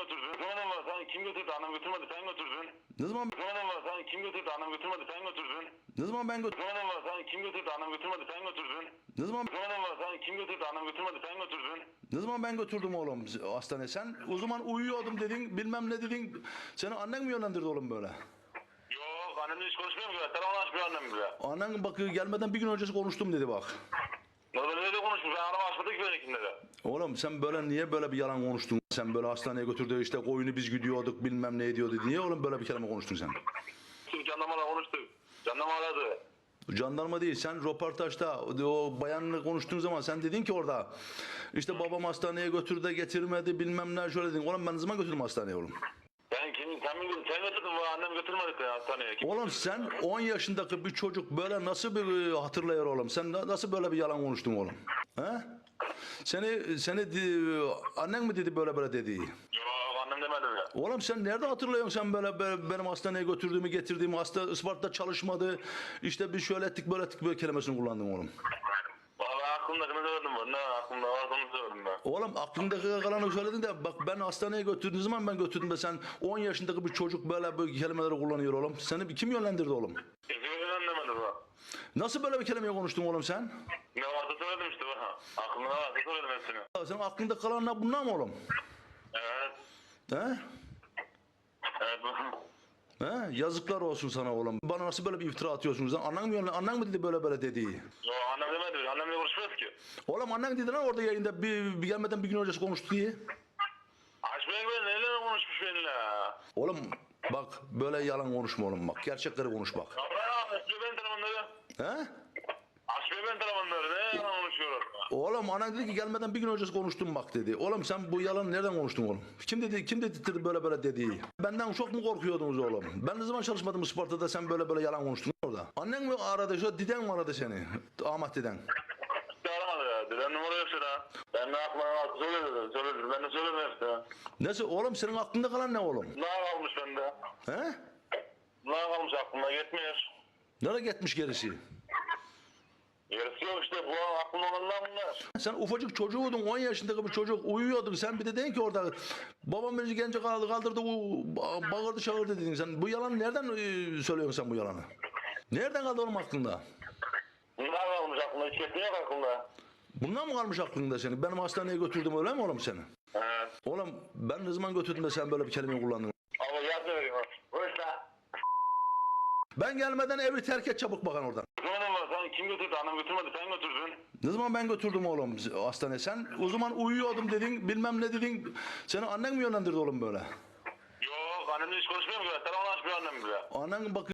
götürdün. Ne zaman var sen kim götürdü annem götürmedi sen götürdün. Ne zaman Ne zaman var sen kim götürdü annem götürmedi sen götürdün. ne zaman ben götür Ne zaman var sen kim götürdü annem götürmedi sen götürdün. ne zaman Ne zaman var sen kim götürdü annem götürmedi sen götürdün. ne zaman ben götürdüm oğlum hastaneye? Sen o zaman uyuyordum dedin, bilmem ne dedin. Seni annen mi yönlendirdi oğlum böyle? Yok annemle hiç konuşmuyorum ki. Telefon açmıyor annem bile. Annen bak gelmeden bir gün öncesi konuştum dedi bak. Ya ben öyle konuştum. Ben araba açmadı ki benimkinde de. Oğlum sen böyle niye böyle bir yalan konuştun? Sen böyle hastaneye götürdü işte koyunu biz gidiyorduk bilmem ne ediyordu. Niye oğlum böyle bir kelime konuştun sen? Şimdi jandarmayla konuştuk. Jandarma aradı. Jandarma değil sen röportajda o bayanla konuştuğun zaman sen dedin ki orada işte babam hastaneye götürdü de getirmedi bilmem ne şöyle dedin. Oğlum ben ne zaman götürdüm hastaneye oğlum? Ben kim, sen mi sen götürdün bu annem götürmedi seni hastaneye. Kim Oğlum sen 10 yaşındaki bir çocuk böyle nasıl bir e, hatırlıyor oğlum? Sen na- nasıl böyle bir yalan konuştun oğlum? He? Seni seni di- annen mi dedi böyle böyle dediği? Yok annem demedi ya. Oğlum sen nerede hatırlıyorsun sen böyle, böyle benim hastaneye götürdüğümü getirdiğimi hasta Isparta'da çalışmadı. İşte biz şöyle ettik böyle ettik böyle kelimesini kullandın oğlum. Valla aklımdakini söyledim ben. Ne aklımda varsa onu söyledim ben. Oğlum aklındaki kalanı söyledin de bak ben hastaneye götürdüğün zaman ben götürdüm de sen 10 yaşındaki bir çocuk böyle böyle kelimeleri kullanıyor oğlum. Seni kim yönlendirdi oğlum? Hiçbir şey demedi bu. Nasıl böyle bir kelimeyi konuştun oğlum sen? Ne söyledim işte bu. Aklımda varsa söyledim hepsini. Ya Senin aklında kalanlar bunlar mı oğlum? Evet. He? Evet. He? Yazıklar olsun sana oğlum. Bana nasıl böyle bir iftira atıyorsunuz lan? Annen mi, yönlen- annen mi dedi böyle böyle dediği? Yok annem demedi. Annemle konuşmuyoruz ki. Oğlum annen dedi lan orada yayında bir, bir gelmeden bir gün öncesi konuştu diye. Açmayın ben neyle konuşmuş benimle. Oğlum bak böyle yalan konuşma oğlum bak. Gerçekleri konuş bak. Ya açmıyor benim telefonları. He? Ne yalan konuşuyorlar. Oğlum anan dedi ki gelmeden bir gün öncesi konuştum bak dedi. Oğlum sen bu yalanı nereden konuştun oğlum? Kim dedi kim dedi böyle böyle dediği? Benden çok mu korkuyordunuz oğlum? Ben ne zaman çalışmadım Isparta'da sen böyle böyle yalan konuştun orada. Annen mi aradı şu diden mi aradı seni? Ahmet diden. Hiç aramadı ya. Dedem numara yok sana. Ben ne aklıma varsa söyledim. Söyledim. Ben de söyledim hepsine. Neyse oğlum senin aklında kalan ne oğlum? Ne kalmış bende? He? Ne kalmış aklımda gitmiyor. Nereye gitmiş gerisi? Yok işte. Bu an aklımda olanlar bunlar. Sen ufacık çocuğuydun 10 yaşındaki bir çocuk uyuyordun sen bir de dedin ki orada babam beni gence kaldı kaldırdı u- ba- bağırdı çağırdı dedin sen bu yalanı nereden e, söylüyorsun sen bu yalanı? Nereden kaldı oğlum aklında? Bunlar kalmış aklımda. Hiç gitmiyor aklımda. Bundan mı kalmış aklında senin? Benim hastaneye götürdüm öyle mi oğlum seni? Evet. Oğlum ben ne zaman götürdüm de sen böyle bir kelimeyi kullandın? Ama yardım vereyim. La. Ben gelmeden evi terk et çabuk bakan oradan. Ne kim götürdü? Annem götürmedi. Sen götürdün. Ne zaman ben götürdüm oğlum hastaneye? Sen o zaman uyuyordum dedin bilmem ne dedin. Seni annen mi yönlendirdi oğlum böyle? Yok annemle hiç konuşmuyorum ki. Telefon açmıyor annem bile. Annen bak